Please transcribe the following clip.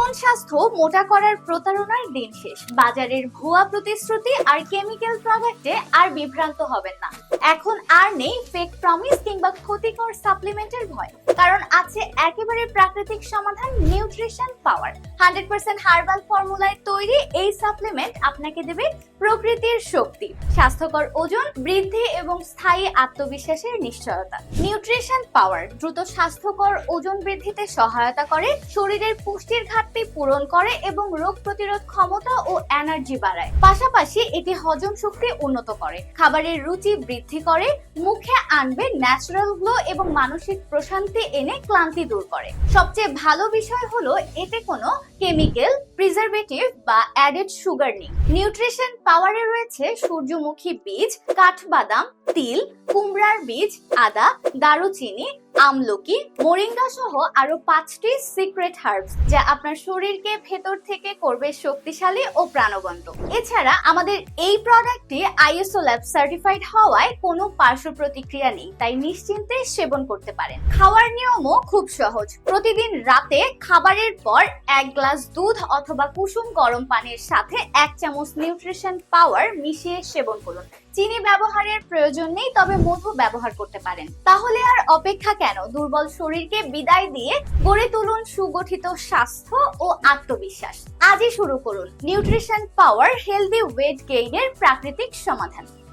চিকন স্বাস্থ্য মোটা করার প্রতারণার দিন শেষ। বাজারের ভুয়া প্রতিশ্রুতি আর কেমিক্যাল প্রোডাক্টে আর বিভ্রান্ত হবেন না। এখন আর নেই ফেক প্রমিস কিংবা ক্ষতিকর সাপ্লিমেন্টের ভয়। কারণ আছে একেবারে প্রাকৃতিক সমাধান, nutrition power. Hundred percent herbal ফর্মুলায় তৈরি এই সাপ্লিমেন্ট আপনাকে দেবে প্রকৃতির শক্তি, স্বাস্থ্যকর ওজন, বৃদ্ধি এবং স্থায়ী আত্মবিশ্বাসের নিশ্চয়তা। নিউট্রিশন পাওয়ার দ্রুত স্বাস্থ্যকর ওজন বৃদ্ধিতে সহায়তা করে, শরীরের পুষ্টির ঘাটতি পূরণ করে এবং রোগ প্রতিরোধ ক্ষমতা ও এনার্জি বাড়ায়। পাশাপাশি এটি হজম শক্তি উন্নত করে, খাবারের রুচি বৃদ্ধি করে, মুখে আনবে ন্যাচারাল গ্লো এবং মানসিক প্রশান্তি এনে ক্লান্তি দূর করে। সবচেয়ে ভালো বিষয় হলো এতে কোনো কেমিক্যাল প্রিজারভেটিভ বা অ্যাডেড সুগার নেই। নিউট্রিশন পাওয়ারে রয়েছে সূর্যমুখী বীজ, কাঠবাদাম, তিল, কুমড়ার বীজ, আদা, দারুচিনি আমলকি, মোরিঙ্গা সহ আরও পাঁচটি সিক্রেট হার্বস যা আপনার শরীরকে ভেতর থেকে করবে শক্তিশালী ও প্রাণবন্ত। এছাড়া আমাদের এই প্রোডাক্টটি আইএসও ল্যাব সার্টিফাইড হওয়ায় কোনো পার্শ্ব প্রতিক্রিয়া নেই, তাই নিশ্চিন্তে সেবন করতে পারেন। খাওয়ার নিয়মও খুব সহজ। প্রতিদিন রাতে খাবারের পর এক গ্লাস দুধ অথবা কুসুম গরম পানির সাথে এক চামচ নিউট্রিশন পাওয়ার মিশিয়ে সেবন করুন। চিনি ব্যবহারের প্রয়োজন নেই, তবে মধু ব্যবহার করতে পারেন। তাহলে আর অপেক্ষা কেন? দুর্বল শরীরকে বিদায় দিয়ে গড়ে তুলুন সুগঠিত স্বাস্থ্য ও আত্মবিশ্বাস। আজই শুরু করুন নিউট্রিশন পাওয়ার হেলদি ওয়েট গেইনের প্রাকৃতিক সমাধান।